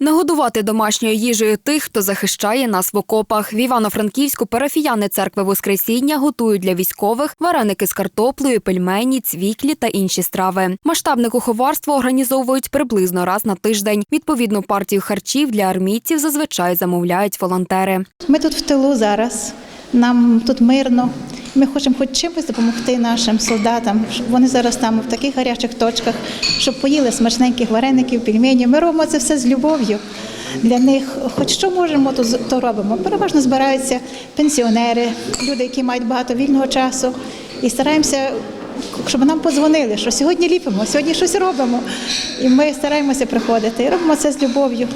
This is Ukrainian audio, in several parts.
Нагодувати домашньою їжею тих, хто захищає нас в окопах. В Івано-Франківську парафіяни церкви Воскресіння готують для військових вареники з картоплею, пельмені, цвіклі та інші страви. Масштабне куховарство організовують приблизно раз на тиждень. Відповідну партію харчів для армійців зазвичай замовляють волонтери. Ми тут в тилу зараз, нам тут мирно. Ми хочемо хоч чимось допомогти нашим солдатам, щоб вони зараз там в таких гарячих точках, щоб поїли смачненьких вареників, пельменів. Ми робимо це все з любов'ю. Для них, хоч що можемо, то, то робимо. Переважно збираються пенсіонери, люди, які мають багато вільного часу, і стараємося, щоб нам подзвонили, що сьогодні ліпимо, сьогодні щось робимо. І ми стараємося приходити. І робимо це з любов'ю,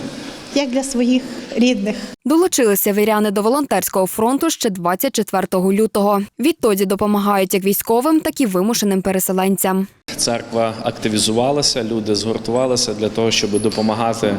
як для своїх рідних. Долучилися віряни до волонтерського фронту ще 24 лютого. Відтоді допомагають як військовим, так і вимушеним переселенцям. Церква активізувалася, люди згуртувалися для того, щоб допомагати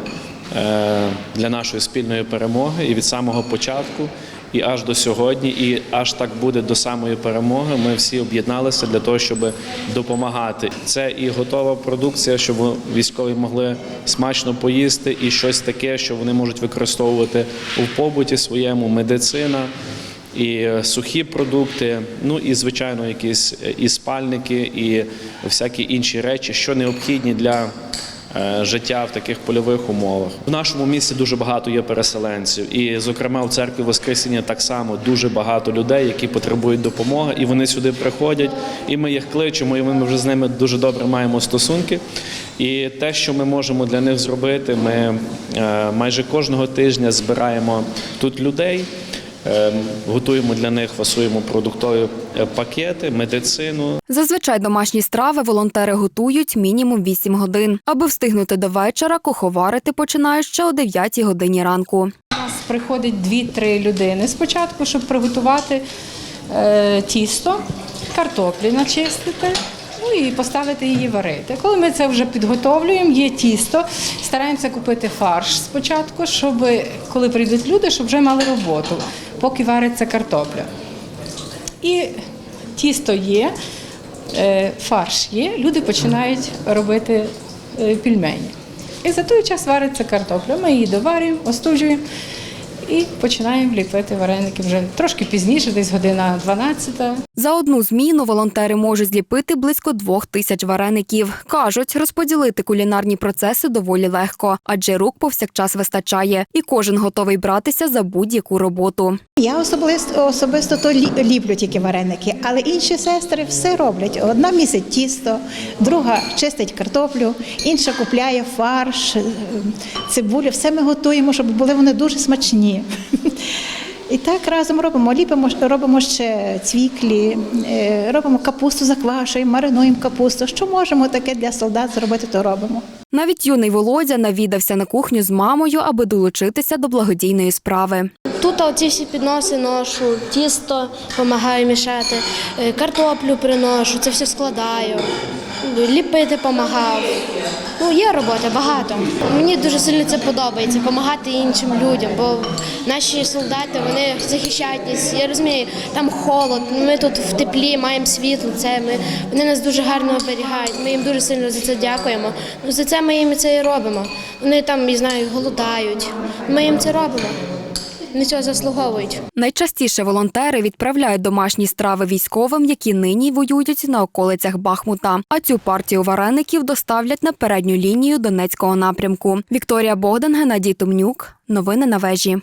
е, для нашої спільної перемоги. І від самого початку, і аж до сьогодні, і аж так буде до самої перемоги. Ми всі об'єдналися для того, щоб допомагати. Це і готова продукція, щоб військові могли смачно поїсти, і щось таке, що вони можуть використовувати у побуті своєму, медицина і е, сухі продукти, ну і звичайно, якісь е, і спальники, і всякі інші речі, що необхідні для життя в таких польових умовах. В нашому місті дуже багато є переселенців, і, зокрема, в церкві Воскресіння так само дуже багато людей, які потребують допомоги, і вони сюди приходять, і ми їх кличемо, і ми вже з ними дуже добре маємо стосунки. І те, що ми можемо для них зробити, ми е, майже кожного тижня збираємо тут людей. Е, Готуємо для них, фасуємо продуктові е, пакети, медицину. Зазвичай домашні страви волонтери готують мінімум 8 годин. Аби встигнути до вечора, куховарити починають ще о 9 годині ранку. У нас приходить 2-3 людини спочатку, щоб приготувати е, тісто, картоплі начистити. Ну і поставити її варити. Коли ми це вже підготовлюємо, є тісто, стараємося купити фарш спочатку, щоб коли прийдуть люди, щоб вже мали роботу, поки вариться картопля. І тісто є, е, фарш є, люди починають робити пільмені. І за той час вариться картопля. Ми її доварюємо, остужуємо і починаємо ліпити вареники вже трошки пізніше, десь година 12. За одну зміну волонтери можуть зліпити близько двох тисяч вареників. Кажуть, розподілити кулінарні процеси доволі легко, адже рук повсякчас вистачає, і кожен готовий братися за будь-яку роботу. Я особисто, особисто то лі- ліплю тільки вареники, але інші сестри все роблять. Одна місить тісто, друга чистить картоплю, інша купляє фарш, е, цибулю. Все ми готуємо, щоб були вони дуже смачні. І так разом робимо. Ліпимо, робимо ще цвіклі, е, робимо капусту, заквашуємо, маринуємо капусту. Що можемо таке для солдат зробити, то робимо. Навіть юний Володя навідався на кухню з мамою, аби долучитися до благодійної справи. Тут оці всі підноси ношу, тісто допомагаю мішати, е, картоплю приношу, це все складаю, ліпити допомагав. Ну, є робота багато. Мені дуже сильно це подобається, допомагати іншим людям, бо наші солдати вони захищають. Я розумію, там холод, ми тут в теплі маємо світло, це ми, вони нас дуже гарно оберігають. Ми їм дуже сильно за це дякуємо. Ну, за це ми їм це і робимо. Вони там, я знаю, голодають. Ми їм це робимо. Вони цього заслуговують. Найчастіше волонтери відправляють домашні страви військовим, які нині воюють на околицях Бахмута. А цю партію вареників доставлять на передню лінію Донецького напрямку. Вікторія Богдан, Геннадій Томнюк. Новини на вежі.